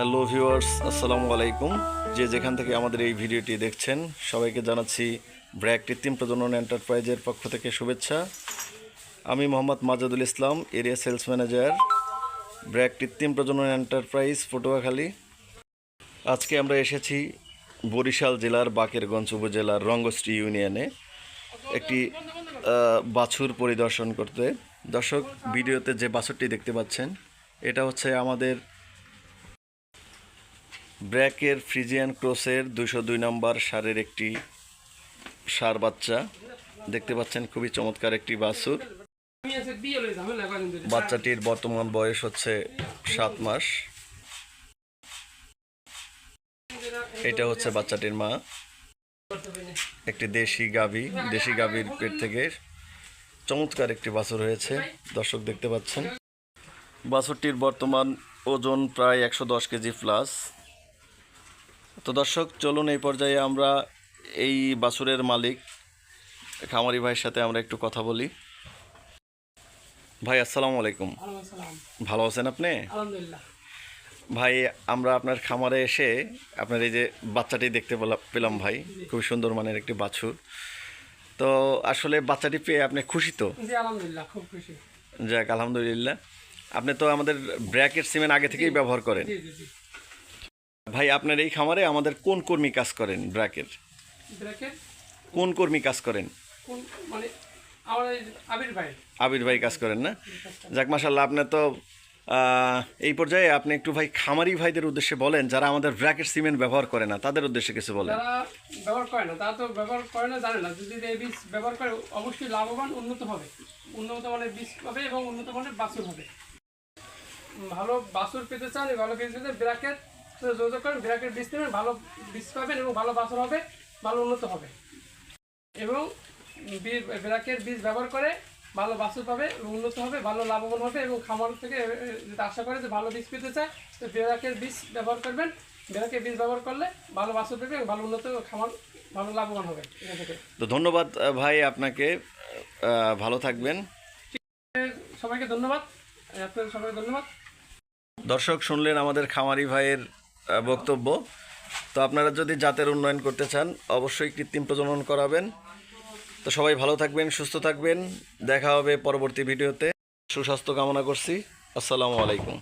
Hello viewers আসসালামু আলাইকুম যে যেখান থেকে আমাদের এই ভিডিওটি দেখছেন, সবাইকে জানাচ্ছি ব্র্যাক কৃত্রিম প্রজনন এন্টারপ্রাইজের পক্ষ থেকে শুভেচ্ছা। আমি Mohammad Majadul Islam, area sales manager, BRAC কৃত্রিম প্রজনন এন্টারপ্রাইজ, পটুয়াখালী। আজকে আমরা এসেছি বরিশাল জেলার বাকেরগঞ্জ উপজেলার রঙ্গশ্রী ইউনিয়নে একটি বাছুর পরিদর্শন করতে। দর্শক, ভিডিওতে যে বাছুরটি দেখতে পাচ্ছেন, এটা হচ্ছে আমাদের ব্র্যাকের ফ্রিজিয়ান ক্রসের দুশো দুই নম্বর সারের একটি সার বাচ্চা। দেখতে পাচ্ছেন খুবই চমৎকার একটি বাছুর। বাচ্চাটির বর্তমান বয়স হচ্ছে সাত মাস। এটা হচ্ছে বাচ্চাটির মা। একটি দেশি গাভী, দেশি গাভীর পেট থেকে চমৎকার একটি বাছুর হয়েছে। দর্শক দেখতে পাচ্ছেন। বাছুরটির বর্তমান ওজন প্রায় একশো দশ কেজি প্লাস তো দর্শক চলুন এই পর্যায়ে আমরা এই বাছুরের মালিক খামারি ভাইয়ের সাথে আমরা একটু কথা বলি। ভাই আসসালামু আলাইকুম। ভালো আছেন আপনি? ভাই আমরা আপনার খামারে এসে আপনার এই যে বাচ্চাটি দেখতে পেলাম ভাই। খুব সুন্দর মানের একটি বাছুর। তো আসলে বাচ্চাটি পেয়ে আপনি খুশি তো? জি আলহামদুলিল্লাহ খুব খুশি। যাক আলহামদুলিল্লাহ। আপনি তো আমাদের ব্র্যাকেট সিমেন্ট আগে থেকেই ব্যবহার করেন। ভাই আপনার এই খামারে আমাদের কোন কর্মী কাজ করেন ব্র্যাকের? ব্র্যাকেট কোন কর্মী কাজ করেন? কোন মানে আমার আবির ভাই। আবির ভাই কাজ করেন না? যাক মাসাল্লাহ আপনি তো এই পর্যায়ে আপনি একটু ভাই খামারি ভাইদের উদ্দেশ্যে বলেন যারা আমাদের ব্র্যাকেট সিমেন্ট ব্যবহার করে না তাদের উদ্দেশ্যে কিছু বলেন। যারা ব্যবহার করে না তারা তো ব্যবহার করে না জানে না। যদি এই বীজ ব্যবহার করে অবশ্যই লাভবান উন্নত হবে। উন্নত মানের বীজ পাবে এবং উন্নত মানের বাছুর হবে। ভালো বাছুর পেতে চান ভালো বীজ পেতে ব্র্যাকেট যোগাযোগ করেন ব্র্যাকেট বীজ নেবেন ভালো বীজ পাবেন এবং ভালো বাছুর হবে ভালো উন্নত হবে। এবং ব্র্যাকের বীজ ব্যবহার করে ভালো বাছুর পাবে এবং উন্নত হবে ভালো লাভবান হবে এবং খামার থেকে যদি আশা করে যে ভালো বীজ পেতে চায় তো ব্র্যাকের বীজ ব্যবহার করবেন। ব্র্যাকের বীজ ব্যবহার করলে ভালো বাছুর পেবে এবং ভালো উন্নত খামার ভালো লাভবান হবে। এখান থেকে। তো ধন্যবাদ ভাই আপনাকে ভালো থাকবেন। সবাইকে ধন্যবাদ আপনাদের সবাইকে ধন্যবাদ। দর্শক শুনলেন আমাদের খামারি ভাইয়ের বক্তব্য। তো আপনারা যদি জাতের উন্নয়ন করতে চান, অবশ্যই কৃত্রিম প্রজনন করাবেন। তো সবাই ভালো থাকবেন, সুস্থ থাকবেন। দেখা হবে পরবর্তী ভিডিওতে। সুস্বাস্থ্য কামনা করছি। আসসালামু আলাইকুম।